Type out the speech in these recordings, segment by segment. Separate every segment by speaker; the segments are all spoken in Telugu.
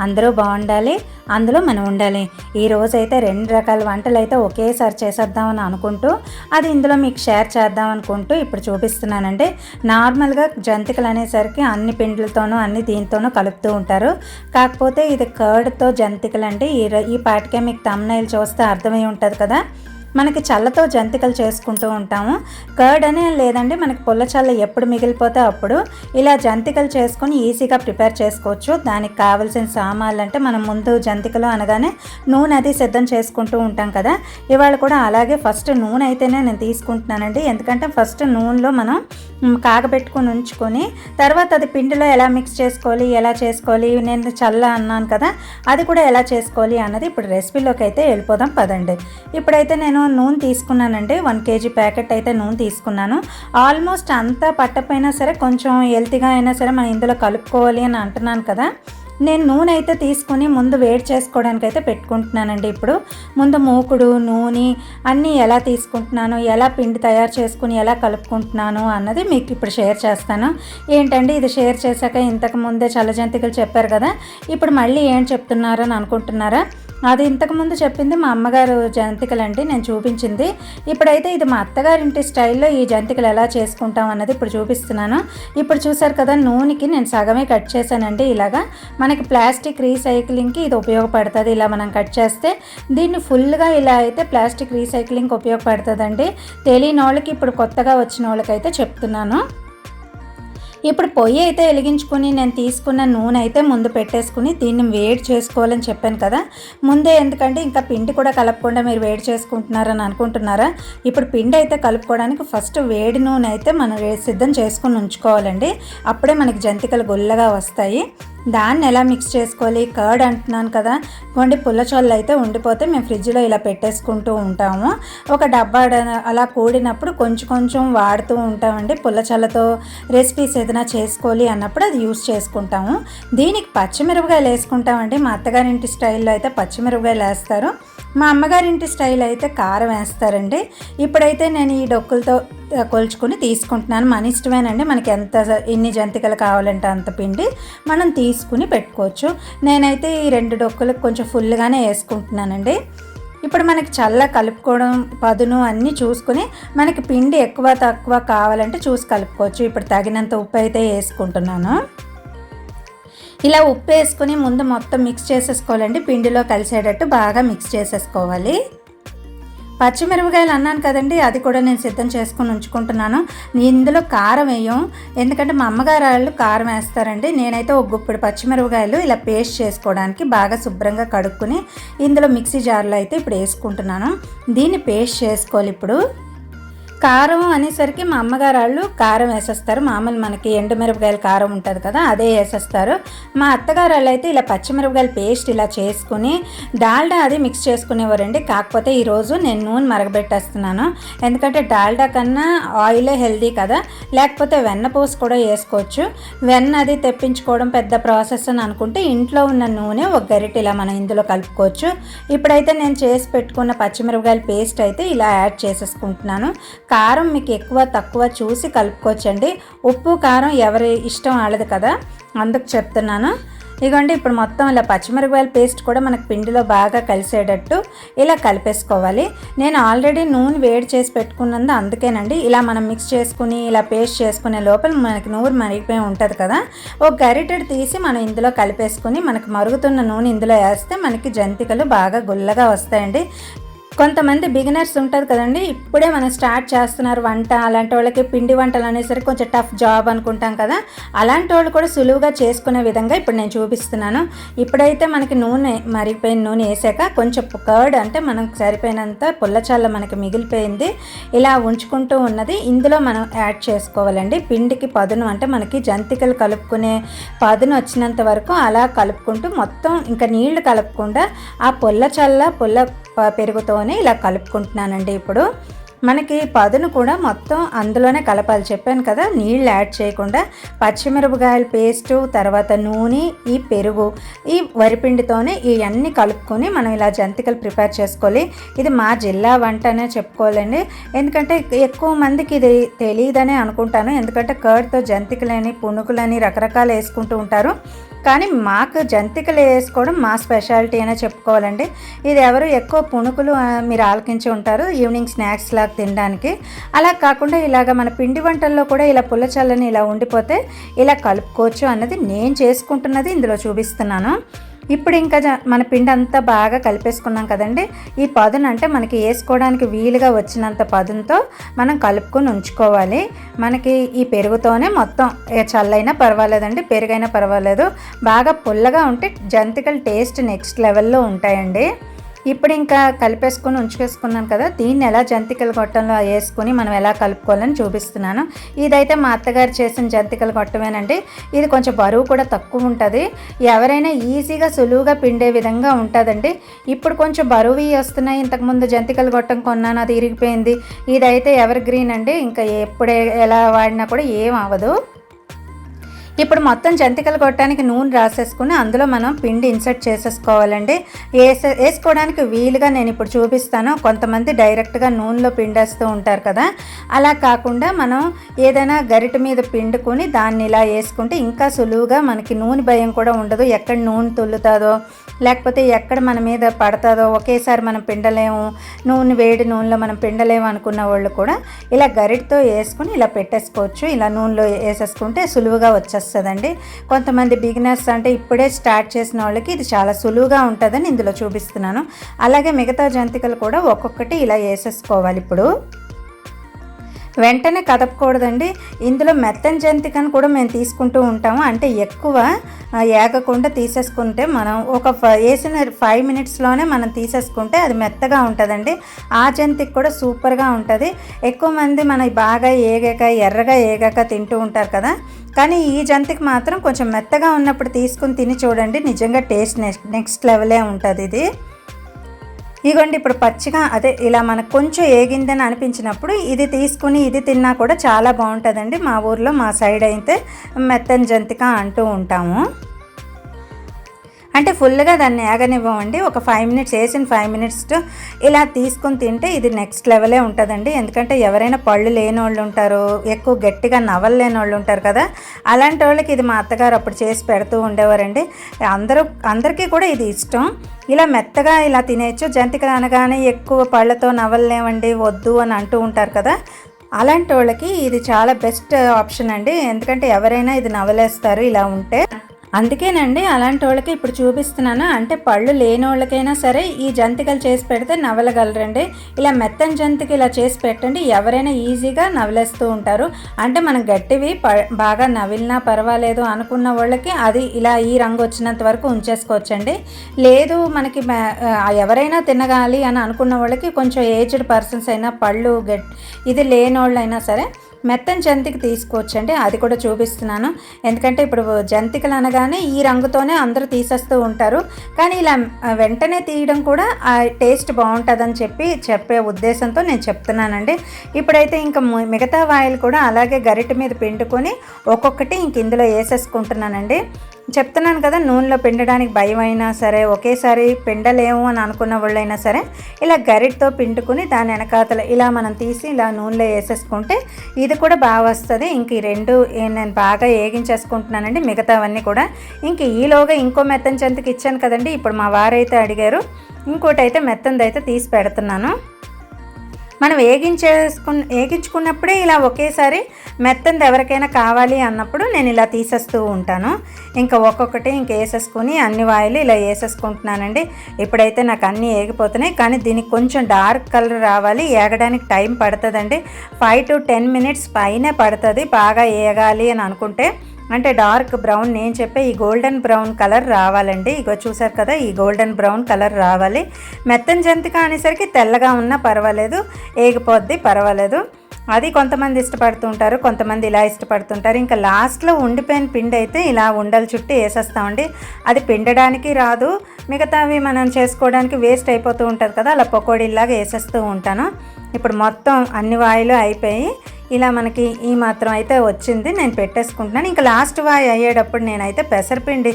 Speaker 1: అందరూ బాగుండాలి అందులో మనం ఉండాలి. ఈ అయితే రెండు రకాల వంటలు అయితే ఒకేసారి చేసేద్దామని అనుకుంటూ అది ఇందులో మీకు షేర్ చేద్దాం అనుకుంటూ ఇప్పుడు చూపిస్తున్నానండి. నార్మల్గా జంతికలు అనేసరికి అన్ని పిండిలతోనూ అన్ని దీంతోనూ కలుపుతూ ఉంటారు. కాకపోతే ఇది కర్డ్తో జంతికలు అండి ఈ ఈ పాటికే మీకు తమ్నైల్ చూస్తే అర్థమై ఉంటుంది కదా. మనకి చల్లతో జంతికలు చేసుకుంటూ ఉంటాము. కర్డ్ అనే లేదండి మనకి పుల్ల చల్ల ఎప్పుడు మిగిలిపోతే అప్పుడు ఇలా జంతికలు చేసుకొని ఈజీగా ప్రిపేర్ చేసుకోవచ్చు. దానికి కావాల్సిన సామాన్లు అంటే మనం ముందు జంతికలు అనగానే నూనె అది సిద్ధం చేసుకుంటూ ఉంటాం కదా. ఇవాళ కూడా అలాగే ఫస్ట్ నూనె అయితేనే నేను తీసుకుంటున్నానండి. ఎందుకంటే ఫస్ట్ నూనెలో మనం కాగబెట్టుకొని ఉంచుకొని తర్వాత అది పిండిలో ఎలా మిక్స్ చేసుకోవాలి ఎలా చేసుకోవాలి నేను చల్ల అన్నాను కదా అది కూడా ఎలా చేసుకోవాలి అన్నది ఇప్పుడు రెసిపీలోకి అయితే వెళ్ళిపోదాం పదండి. ఇప్పుడైతే నేను నూనె తీసుకున్నానండి వన్ కేజీ ప్యాకెట్ అయితే నూనె తీసుకున్నాను. ఆల్మోస్ట్ అంతా పట్టపోయినా సరే కొంచెం హెల్తీగా అయినా సరే మనం ఇందులో కలుపుకోవాలి అని అంటున్నాను కదా. నేను నూనె అయితే తీసుకొని ముందు వేడి చేసుకోవడానికి అయితే పెట్టుకుంటున్నానండి ఇప్పుడు. ముందు మూకుడు నూనె అన్నీ ఎలా తీసుకుంటున్నాను ఎలా పిండి తయారు చేసుకుని ఎలా కలుపుకుంటున్నాను అన్నది మీకు ఇప్పుడు షేర్ చేస్తాను. ఏంటండి ఇది షేర్ చేశాక ఇంతకు ముందే చల్లజంతికలు చెప్పారు కదా ఇప్పుడు మళ్ళీ ఏం చెప్తున్నారు అని అనుకుంటున్నారా? అది ఇంతకుముందు చెప్పింది మా అమ్మగారు జంతికలు అండి నేను చూపించింది. ఇప్పుడైతే ఇది మా అత్తగారింటి స్టైల్లో ఈ జంతికలు ఎలా చేసుకుంటాం అన్నది ఇప్పుడు చూపిస్తున్నాను. ఇప్పుడు చూసారు కదా నూనెకి నేను సగమే కట్ చేశానండి ఇలాగా. మనకి ప్లాస్టిక్ రీసైక్లింగ్కి ఇది ఉపయోగపడుతుంది ఇలా మనం కట్ చేస్తే. దీన్ని ఫుల్గా ఇలా అయితే ప్లాస్టిక్ రీసైక్లింగ్కి ఉపయోగపడుతుందండి. తెలియని వాళ్ళకి ఇప్పుడు కొత్తగా వచ్చిన వాళ్ళకైతే చెప్తున్నాను. ఇప్పుడు పొయ్యి అయితే వెలిగించుకుని నేను తీసుకున్న నూనె అయితే ముందు పెట్టేసుకుని దీన్ని వేడి చేసుకోవాలని చెప్పాను కదా. ముందే ఎందుకంటే ఇంకా పిండి కూడా కలపకుండా మీరు వేడి చేసుకుంటున్నారని అనుకుంటున్నారా? ఇప్పుడు పిండి అయితే కలుపుకోవడానికి ఫస్ట్ వేడి నూనె అయితే మనం సిద్ధం చేసుకుని ఉంచుకోవాలండి. అప్పుడే మనకి జంతికలు గుల్లగా వస్తాయి. దాన్ని ఎలా మిక్స్ చేసుకోవాలి? కర్డ్ అంటున్నాను కదా. కొన్ని పుల్లచోళ్ళు అయితే ఉండిపోతే మేము ఫ్రిడ్జ్లో ఇలా పెట్టేసుకుంటూ ఉంటాము. ఒక డబ్బా డ- అలా కూడినప్పుడు కొంచెం కొంచెం వాడుతూ ఉంటామండి. పుల్లచల్లతో రెసిపీస్ ఏదైనా చేసుకోవాలి అన్నప్పుడు అది యూస్ చేసుకుంటాము. దీనికి పచ్చిమిరపకాయలు వేసుకుంటామండి. మా అత్తగారింటి స్టైల్లో అయితే పచ్చిమిరపకాయలు వేస్తారు. మా అమ్మగారింటి స్టైల్ అయితే కారం వేస్తారండి. ఇప్పుడైతే నేను ఈ డొక్కులతో కొలుచుకొని తీసుకుంటున్నాను. మన ఇష్టమేనండి. మనకి ఎంత ఎన్ని జంతికలు కావాలంటే అంత పిండి మనం తీసుకుని పెట్టుకోవచ్చు. నేనైతే ఈ రెండు డొక్కులకు కొంచెం ఫుల్గానే వేసుకుంటున్నానండి. ఇప్పుడు మనకి చల్ల కలుపుకోవడం పదును అన్నీ చూసుకుని మనకి పిండి ఎక్కువ తక్కువ కావాలంటే చూసి కలుపుకోవచ్చు. ఇప్పుడు తగినంత ఉప్పు అయితే వేసుకుంటున్నాను. ఇలా ఉప్పు వేసుకుని ముందు మొత్తం మిక్స్ చేసేసుకోవాలండి. పిండిలో కలిసేటట్టు బాగా మిక్స్ చేసేసుకోవాలి. పచ్చిమిరపకాయలు అన్నాను కదండి అది కూడా నేను సిద్ధం చేసుకుని ఉంచుకుంటున్నాను. ఇందులో కారం వేయం. ఎందుకంటే మా అమ్మగారు వాళ్ళు కారం వేస్తారండి. నేనైతే ఒక గుప్పెడు పచ్చిమిరపకాయలు ఇలా పేస్ట్ చేసుకోవడానికి బాగా శుభ్రంగా కడుక్కుని ఇందులో మిక్సీ జార్లో అయితే ఇప్పుడు వేసుకుంటున్నాను. దీన్ని పేస్ట్ చేసుకోవాలి ఇప్పుడు. కారం అనేసరికి మా అమ్మగారు వాళ్ళు కారం వేసేస్తారు. మామూలు మనకి ఎండుమిరపకాయల కారం ఉంటుంది కదా అదే వేసేస్తారు. మా అత్తగారు వాళ్ళు అయితే ఇలా పచ్చిమిరపకాయల పేస్ట్ ఇలా చేసుకుని డాల్డా అది మిక్స్ చేసుకునేవారండి. కాకపోతే ఈరోజు నేను నూనె మరగబెట్టేస్తున్నాను. ఎందుకంటే డాల్డా కన్నా ఆయిలే హెల్దీ కదా. లేకపోతే వెన్న పూస కూడా వేసుకోవచ్చు. వెన్న అది తెప్పించుకోవడం పెద్ద ప్రాసెస్ అని అనుకుంటే ఇంట్లో ఉన్న నూనె ఒక గరిట ఇలా మనం ఇందులో కలుపుకోవచ్చు. ఇప్పుడైతే నేను చేసి పెట్టుకున్న పచ్చిమిరపకాయల పేస్ట్ అయితే ఇలా యాడ్ చేసేసుకుంటున్నాను. కారం మీకు ఎక్కువ తక్కువ చూసి కలుపుకోవచ్చండి. ఉప్పు కారం ఎవరి ఇష్టం వాళ్ళది కదా అందుకు చెప్తున్నాను. ఇదిగోండి ఇప్పుడు మొత్తం ఇలా పచ్చిమిరపకాయల పేస్ట్ కూడా మనకు పిండిలో బాగా కలిసేటట్టు ఇలా కలిపేసుకోవాలి. నేను ఆల్రెడీ నూనె వేడి చేసి పెట్టుకున్నందు అందుకేనండి. ఇలా మనం మిక్స్ చేసుకుని ఇలా పేస్ట్ చేసుకునే లోపల మనకి నూనె మరిగిపోయి ఉంటుంది కదా. ఒక గరిటెడు తీసి మనం ఇందులో కలిపేసుకుని మనకు మరుగుతున్న నూనె ఇందులో వేస్తే మనకి జంతికలు బాగా గుల్లగా వస్తాయండి. కొంతమంది బిగినర్స్ ఉంటుంది కదండి ఇప్పుడే మనం స్టార్ట్ చేస్తున్నారు వంట అలాంటి వాళ్ళకి పిండి వంటలు అనేసరికి కొంచెం టఫ్ జాబ్ అనుకుంటాం కదా అలాంటి వాళ్ళు కూడా సులువుగా చేసుకునే విధంగా ఇప్పుడు నేను చూపిస్తున్నాను. ఇప్పుడైతే మనకి నూనె మరిగిపోయిన నూనె వేసాక కొంచెం కర్డ్ అంటే మనకు సరిపోయినంత పుల్లచాల మనకి మిగిలిపోయింది. ఇలా ఉంచుకుంటూ ఉన్నది. ఇందులో మనం యాడ్ చేసుకోవాలండి. పిండికి పదును అంటే మనకి జంతికలు కలుపుకునే పదును వచ్చినంత వరకు అలా కలుపుకుంటూ మొత్తం ఇంకా నీళ్ళు కలపకుండా ఆ పుల్ల చల్ల పుల్ల పెరుగుతోనే ఇలా కలుపుకుంటున్నానండి ఇప్పుడు. మనకి పదును కూడా మొత్తం అందులోనే కలపాలి. చెప్పాను కదా నీళ్ళు యాడ్ చేయకుండా పచ్చిమిరపకాయల పేస్టు తర్వాత నూనె ఈ పెరుగు ఈ వరిపిండితోనే ఇవన్నీ కలుపుకొని మనం ఇలా జంతికలు ప్రిపేర్ చేసుకోవాలి. ఇది మా జిల్లా వంట అనే చెప్పుకోవాలండి. ఎందుకంటే ఎక్కువ మందికి ఇది తెలియదనే అనుకుంటాను. ఎందుకంటే కర్డ్తో జంతికలని పునుకులని రకరకాలు వేసుకుంటూ ఉంటారు. కానీ మాకు జంతికలు వేసుకోవడం మా స్పెషాలిటీ అనే చెప్పుకోవాలండి. ఇది ఎవరు ఎక్కువ పుణుకులు మీరు ఆలకించి ఉంటారు ఈవినింగ్ స్నాక్స్ లాగా తినడానికి. అలా కాకుండా ఇలాగ మన పిండి వంటల్లో కూడా ఇలా పుల్లచల్లని ఇలా ఉండిపోతే ఇలా కలుపుకోవచ్చు అన్నది నేను చేసుకుంటున్నది ఇందులో చూపిస్తున్నాను. ఇప్పుడు ఇంకా జ- మన పిండి అంతా బాగా కలిపేసుకున్నాం కదండి. ఈ పదును అంటే మనకి వేసుకోవడానికి వీలుగా వచ్చినంత పదునుతో మనం కలుపుకొని ఉంచుకోవాలి. మనకి ఈ పెరుగుతోనే మొత్తం చల్లైనా పర్వాలేదండి పెరుగైనా పర్వాలేదు. బాగా పుల్లగా ఉంటే జంతికల టేస్ట్ నెక్స్ట్ లెవెల్లో ఉంటాయండి. ఇప్పుడు ఇంకా కలిపేసుకొని ఉంచుకేసుకున్నాను కదా దీన్ని ఎలా జంతికల గొట్టంలో వేసుకొని మనం ఎలా కలుపుకోవాలని చూపిస్తున్నాను. ఇదైతే మా అత్తగారు చేసిన జంతికల గొట్టమేనండి. ఇది కొంచెం బరువు కూడా తక్కువ ఉంటుంది. ఎవరైనా ఈజీగా సులువుగా పిండే విధంగా ఉంటుందండి. ఇప్పుడు కొంచెం బరువు వస్తున్నాయి. ఇంతకుముందు జంతికల గొట్టం కొన్నాను అది ఇరిగిపోయింది. ఇదైతే ఎవర్ గ్రీన్ అండి. ఇంకా ఎప్పుడే ఎలా వాడినా కూడా ఏం అవ్వదు. ఇప్పుడు మొత్తం జంతికలు కొట్టడానికి నూనె రాసేసుకుని అందులో మనం పిండి ఇన్సర్ట్ చేసేసుకోవాలండి. వేసే వేసుకోవడానికి వీలుగా నేను ఇప్పుడు చూపిస్తాను. కొంతమంది డైరెక్ట్గా నూనెలో పిండేస్తూ ఉంటారు కదా. అలా కాకుండా మనం ఏదైనా గరిట మీద పిండుకొని దాన్ని ఇలా వేసుకుంటే ఇంకా సులువుగా మనకి నూనె భయం కూడా ఉండదు. ఎక్కడ నూనె తుల్లుతుందో లేకపోతే ఎక్కడ మన మీద పడుతుందో ఒకేసారి మనం పిండలేము నూనె వేడి నూనెలో మనం పిండలేము అనుకున్న వాళ్ళు కూడా ఇలా గరిటతో వేసుకుని ఇలా పెట్టేసుకోవచ్చు. ఇలా నూనెలో వేసేసుకుంటే సులువుగా వచ్చేస్తుందండి కొంతమంది బిగినర్స్ అంటే ఇప్పుడే స్టార్ట్ చేసిన వాళ్ళకి ఇది చాలా సులువుగా ఉంటుందని ఇందులో చూపిస్తున్నాను. అలాగే మిగతా జంతికలు కూడా ఒక్కొక్కటి ఇలా వేసేసుకోవాలి ఇప్పుడు. వెంటనే కదపకూడదండి. ఇందులో మెత్తని జంతికను కూడా మేము తీసుకుంటూ ఉంటాము. అంటే ఎక్కువ ఏగకుండా తీసేసుకుంటే మనం ఒక వేసిన ఫైవ్ మినిట్స్లోనే మనం తీసేసుకుంటే అది మెత్తగా ఉంటుందండి. ఆ జంతిక కూడా సూపర్గా ఉంటుంది. ఎక్కువ మంది మన బాగా ఏగాక ఎర్రగా ఏగాక తింటూ ఉంటారు కదా. కానీ ఈ జంతికి మాత్రం కొంచెం మెత్తగా ఉన్నప్పుడు తీసుకుని తిని చూడండి. నిజంగా టేస్ట్ నెక్స్ట్ నెక్స్ట్ లెవెలే ఉంటుంది ఇది. ఇగోండి ఇప్పుడు పచ్చిగా అదే ఇలా మనకు కొంచెం ఏగిందని అనిపించినప్పుడు ఇది తీసుకుని ఇది తిన్నా కూడా చాలా బాగుంటుందండి మా ఊర్లో మా సైడ్ అయితే మెత్తని జంతిక అంటూ ఉంటాము. అంటే ఫుల్గా దాన్ని ఏగనివ్వమండి ఒక ఫైవ్ మినిట్స్ వేసిన ఫైవ్ మినిట్స్ ఇలా తీసుకుని తింటే ఇది నెక్స్ట్ లెవెలే ఉంటుందండి. ఎందుకంటే ఎవరైనా పళ్ళు లేని వాళ్ళు ఉంటారు ఎక్కువ గట్టిగా నవ్వలేని వాళ్ళు ఉంటారు కదా. అలాంటి వాళ్ళకి ఇది మా అత్తగారు అప్పుడు చేసి పెడుతూ ఉండేవారండి. అందరూ అందరికీ కూడా ఇది ఇష్టం. ఇలా మెత్తగా ఇలా తినేయచ్చు. జంతికలు అనగానే ఎక్కువ పళ్ళతో నవలలేమండి వద్దు అని అంటూ ఉంటారు కదా. అలాంటి వాళ్ళకి ఇది చాలా బెస్ట్ ఆప్షన్ అండి. ఎందుకంటే ఎవరైనా ఇది నవలేస్తారు ఇలా ఉంటే. అందుకేనండి అలాంటి వాళ్ళకి ఇప్పుడు చూపిస్తున్నాను. అంటే పళ్ళు లేని వాళ్ళకైనా సరే ఈ జంతికలు చేసి పెడితే నవలగలరండి. ఇలా మెత్తని జంతికి ఇలా చేసి పెట్టండి. ఎవరైనా ఈజీగా నవలేస్తూ ఉంటారు. అంటే మనం గట్టివి ప బాగా నవిలినా పర్వాలేదు అనుకున్న వాళ్ళకి అది ఇలా ఈ రంగు వచ్చినంత వరకు ఉంచేసుకోవచ్చండి. లేదు మనకి ఎవరైనా తినగాలి అని అనుకున్న వాళ్ళకి కొంచెం ఏజ్డ్ పర్సన్స్ అయినా పళ్ళు గట్ ఇది లేని వాళ్ళైనా సరే మెత్తని జంతికి తీసుకోవచ్చండి. అది కూడా చూపిస్తున్నాను. ఎందుకంటే ఇప్పుడు జంతికలు అనగానే ఈ రంగుతోనే అందరూ తీసేస్తూ ఉంటారు. కానీ ఇలా వెంటనే తీయడం కూడా ఆ టేస్ట్ బాగుంటుందని చెప్పి చెప్పే ఉద్దేశంతో నేను చెప్తున్నానండి. ఇప్పుడైతే ఇంకా మిగతా వాయిల్ కూడా అలాగే గరిటె మీద పిండుకొని ఒక్కొక్కటి ఇంక ఇందులో వేసేసుకుంటున్నానండి. చెప్తున్నాను కదా నూనెలో పిండడానికి భయం అయినా సరే ఒకేసారి పిండలేము అని అనుకున్న వాళ్ళైనా సరే ఇలా గరిటతో పిండుకుని దాని వెనకాతల ఇలా మనం తీసి ఇలా నూనెలో వేసేసుకుంటే ఇది కూడా బాగా వస్తుంది. ఇంక ఈ రెండు నేను బాగా ఏగించేసుకుంటున్నానండి మిగతావన్నీ కూడా. ఇంక ఈలోగా ఇంకో మెత్తని చెంతకి ఇచ్చాను కదండి ఇప్పుడు మా వారైతే అడిగారు. ఇంకోటి అయితే మెత్తంది అయితే తీసి పెడుతున్నాను. మనం వేగించేసుకు వేగించుకున్నప్పుడే ఇలా ఒకేసారి మెత్తంది ఎవరికైనా కావాలి అన్నప్పుడు నేను ఇలా తీసేస్తూ ఉంటాను. ఇంకా ఒక్కొక్కటి ఇంక వేసేసుకుని అన్ని వాయిలు ఇలా వేసేసుకుంటున్నానండి. ఇప్పుడైతే నాకు అన్నీ ఏగిపోతున్నాయి. కానీ దీనికి కొంచెం డార్క్ కలర్ రావాలి. ఏగడానికి టైం పడుతుందండి. ఫైవ్ టు టెన్ మినిట్స్ పైనే పడుతుంది. బాగా ఏగాలి అని అనుకుంటే అంటే డార్క్ బ్రౌన్ నేను చెప్పే ఈ గోల్డెన్ బ్రౌన్ కలర్ రావాలండి. ఇగో చూసారు కదా ఈ గోల్డెన్ బ్రౌన్ కలర్ రావాలి. మెత్తని జంతిక అనేసరికి తెల్లగా ఉన్నా పర్వాలేదు ఏగిపోద్ది పర్వాలేదు. అది కొంతమంది ఇష్టపడుతుంటారు కొంతమంది ఇలా ఇష్టపడుతుంటారు. ఇంకా లాస్ట్లో ఉండిపోయిన పిండి అయితే ఇలా ఉండలు చుట్టి వేసేస్తామండి. అది పిండడానికి రాదు మిగతావి మనం చేసుకోవడానికి వేస్ట్ అయిపోతూ ఉంటుంది కదా అలా పకోడీలాగా వేసేస్తూ ఉంటాను. ఇప్పుడు మొత్తం అన్ని వాయిలు అయిపోయి ఇలా మనకి ఈ మాత్రం అయితే వచ్చింది నేను పెట్టేసుకుంటున్నాను. ఇంకా లాస్ట్ వాయి అయ్యేటప్పుడు నేనైతే పెసరపిండి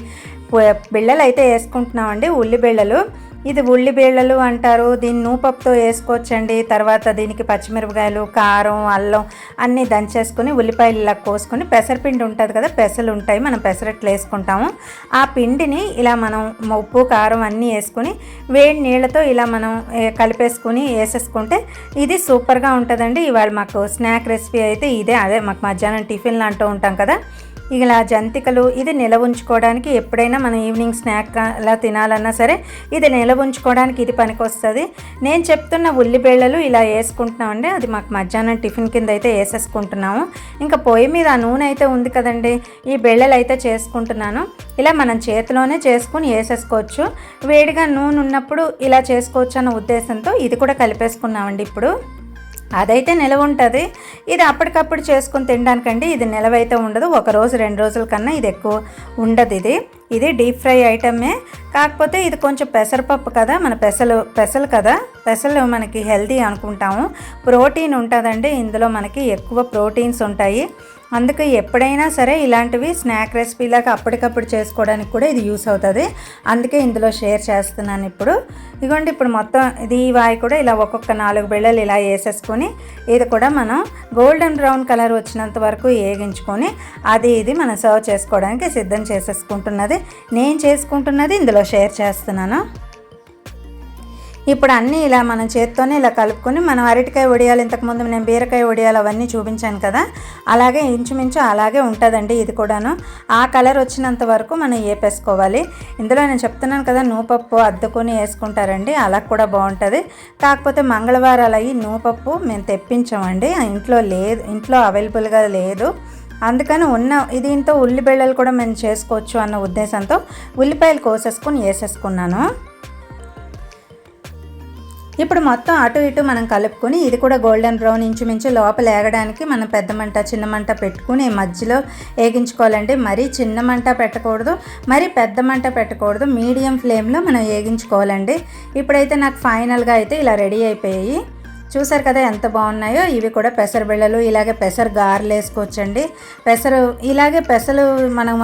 Speaker 1: బిళ్ళలు అయితే వేసుకుంటున్నామండి ఉల్లి బిళ్ళలు ఇది ఉల్లి బీళ్ళలు అంటారు. దీన్ని నూపప్పుతో వేసుకోవచ్చండి. తర్వాత దీనికి పచ్చిమిరపకాయలు కారం అల్లం అన్నీ దంచేసుకొని ఉల్లిపాయలు ఇలా కోసుకొని పెసరపిండి ఉంటుంది కదా పెసలు ఉంటాయి. మనం పెసరట్లు వేసుకుంటాము. ఆ పిండిని ఇలా మనం ఉప్పు కారం అన్నీ వేసుకొని వేడి నీళ్ళతో ఇలా మనం కలిపేసుకుని వేసేసుకుంటే ఇది సూపర్గా ఉంటుందండి. ఇవాళ మాకు స్నాక్ రెసిపీ అయితే ఇదే. అదే మాకు మధ్యాహ్నం టిఫిన్లు అంటూ ఉంటాం కదా. ఇలా జంతికలు ఇది నిలవ ఉంచుకోవడానికి ఎప్పుడైనా మనం ఈవినింగ్ స్నాక్ అలా తినాలన్నా సరే ఇది నిలవ ఉంచుకోవడానికి ఇది పనికొస్తుంది. నేను చెప్తున్న ఉల్లిబేళ్ళలు ఇలా వేసుకుంటున్నామండి. అది మాకు మధ్యాహ్నం టిఫిన్ కింద అయితే వేసేసుకుంటున్నాము. ఇంకా పొయ్యి మీద ఆ నూనె అయితే ఉంది కదండి. ఈ బెళ్ళలు అయితే చేసుకుంటున్నాను. ఇలా మనం చేతిలోనే చేసుకుని వేసేసుకోవచ్చు. వేడిగా నూనె ఉన్నప్పుడు ఇలా చేసుకోవచ్చు అన్న ఉద్దేశంతో ఇది కూడా కలిపేసుకున్నామండి ఇప్పుడు. అదైతే నిలవ ఉంటుంది. ఇది అప్పటికప్పుడు చేసుకొని తినడానికండి ఇది నిలవైతే ఉండదు. ఒక రోజు రెండు రోజుల కన్నా ఇది ఎక్కువ ఉండదు ఇది. ఇది డీప్ ఫ్రై ఐటమే. కాకపోతే ఇది కొంచెం పెసరపప్పు కదా మన పెసలు పెసలు కదా. పెసలు మనకి హెల్తీ అనుకుంటాము. ప్రోటీన్ ఉంటుందండి. ఇందులో మనకి ఎక్కువ ప్రోటీన్స్ ఉంటాయి. అందుకే ఎప్పుడైనా సరే ఇలాంటివి స్నాక్ రెసిపీలాగా అప్పటికప్పుడు చేసుకోవడానికి కూడా ఇది యూస్ అవుతుంది. అందుకే ఇందులో షేర్ చేస్తున్నాను ఇప్పుడు. ఇదిగోండి ఇప్పుడు మొత్తం ఇది వాయి కూడా ఇలా ఒక్కొక్క నాలుగు బిళ్ళలు ఇలా వేసేసుకొని ఇది కూడా మనం గోల్డెన్ బ్రౌన్ కలర్ వచ్చినంత వరకు వేగించుకొని అది ఇది మనం సర్వ్ చేసుకోవడానికి సిద్ధం చేసేసుకుంటున్నది. నేను చేసుకుంటున్నది ఇందులో షేర్ చేస్తున్నాను. ఇప్పుడు అన్నీ ఇలా మనం చేత్తోనే ఇలా కలుపుకొని మనం అరటికాయ వడియాలు ఇంతకుముందు నేను బీరకాయ వడియాలు అవన్నీ చూపించాను కదా అలాగే ఇంచుమించు అలాగే ఉంటుందండి ఇది కూడాను. ఆ కలర్ వచ్చినంత వరకు మనం వేపేసుకోవాలి ఇందులో నేను చెప్తున్నాను కదా నూపప్పు అద్దుకొని వేసుకుంటారండి అలా కూడా బాగుంటుంది. కాకపోతే మంగళవారాలు అయ్యి నూపప్పు మేము తెప్పించామండి ఇంట్లో లేదు ఇంట్లో అవైలబుల్గా లేదు. అందుకని ఉన్న దీంతో ఉల్లిబెళ్ళలు కూడా మేము చేసుకోవచ్చు అన్న ఉద్దేశంతో ఉల్లిపాయలు కోసేసుకొని వేసేసుకున్నాను. ఇప్పుడు మొత్తం అటు ఇటు మనం కలుపుకొని ఇది కూడా గోల్డెన్ బ్రౌన్ ఇంచుమించు లోపల ఏగడానికి మనం పెద్ద మంట చిన్న మంట పెట్టుకుని మధ్యలో వేగించుకోవాలండి మరీ చిన్న మంట పెట్టకూడదు మరీ పెద్ద మంట పెట్టకూడదు. మీడియం ఫ్లేమ్లో మనం వేగించుకోవాలండి ఇప్పుడైతే నాకు ఫైనల్గా అయితే ఇలా రెడీ అయిపోయాయి. చూసారు కదా ఎంత బాగున్నాయో? ఇవి కూడా పెసర బిళ్ళలు ఇలాగే పెసర గారెలు వేసుకోవచ్చండి. పెసరు ఇలాగే పెసలు మనం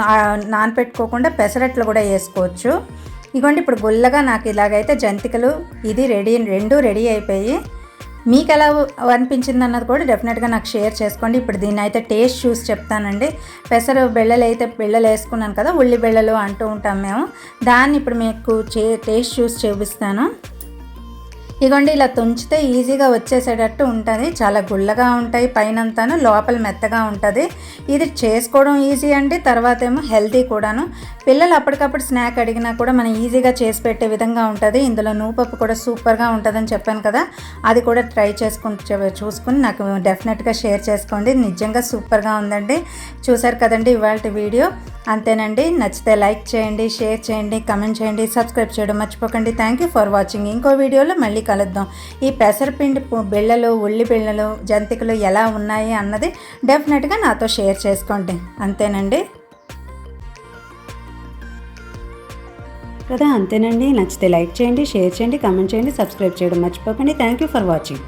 Speaker 1: నానపెట్టుకోకుండా పెసరట్లు కూడా వేసుకోవచ్చు. ఇగోండి ఇప్పుడు గుల్లగా నాకు ఇలాగైతే జంతికలు ఇది రెడీ రెండు రెడీ అయిపోయి మీకు ఎలా అనిపించింది అన్నది కూడా డెఫినెట్గా నాకు షేర్ చేసుకోండి. ఇప్పుడు దీన్ని అయితే టేస్ట్ చూసి చెప్తానండి. పెసర బిళ్ళలు అయితే బిళ్ళలు వేసుకున్నాను కదా ఉల్లి బిళ్ళలు అంటూ ఉంటాం మేము. దాన్ని ఇప్పుడు మీకు చే టేస్ట్ చూసి చూపిస్తాను. ఇగోండి ఇలా తుంచితే ఈజీగా వచ్చేసేటట్టు ఉంటుంది. చాలా గుల్లగా ఉంటాయి పైనంతాను లోపల మెత్తగా ఉంటుంది. ఇది చేసుకోవడం ఈజీ అండి తర్వాత ఏమో హెల్తీ కూడాను. పిల్లలు అప్పటికప్పుడు స్నాక్ అడిగినా కూడా మనం ఈజీగా చేసి పెట్టే విధంగా ఉంటుంది. ఇందులో నూపప్పు కూడా సూపర్గా ఉంటుందని చెప్పాను కదా అది కూడా ట్రై చేసుకుంటూ చూసుకుని నాకు డెఫినెట్గా షేర్ చేసుకోండి. నిజంగా సూపర్గా ఉందండి. చూసారు కదండి ఇవాళ వీడియో. అంతేనండి. నచ్చితే లైక్ చేయండి షేర్ చేయండి కమెంట్ చేయండి సబ్స్క్రైబ్ చేయడం మర్చిపోకండి. Thank you for watching. ఇంకో వీడియోలో మళ్ళీ కలుద్దాం. ఈ పెసరపిండి బిళ్ళలు ఉల్లి బిళ్ళలు జంతికలు ఎలా ఉన్నాయి అన్నది డెఫినెట్గా నాతో షేర్ చేసుకోండి. అంతేనండి. కదా అంతేనండి. నచ్చితే లైక్ చేయండి షేర్ చేయండి కమెంట్ చేయండి సబ్స్క్రైబ్ చేయడం మర్చిపోకండి. Thank you for watching.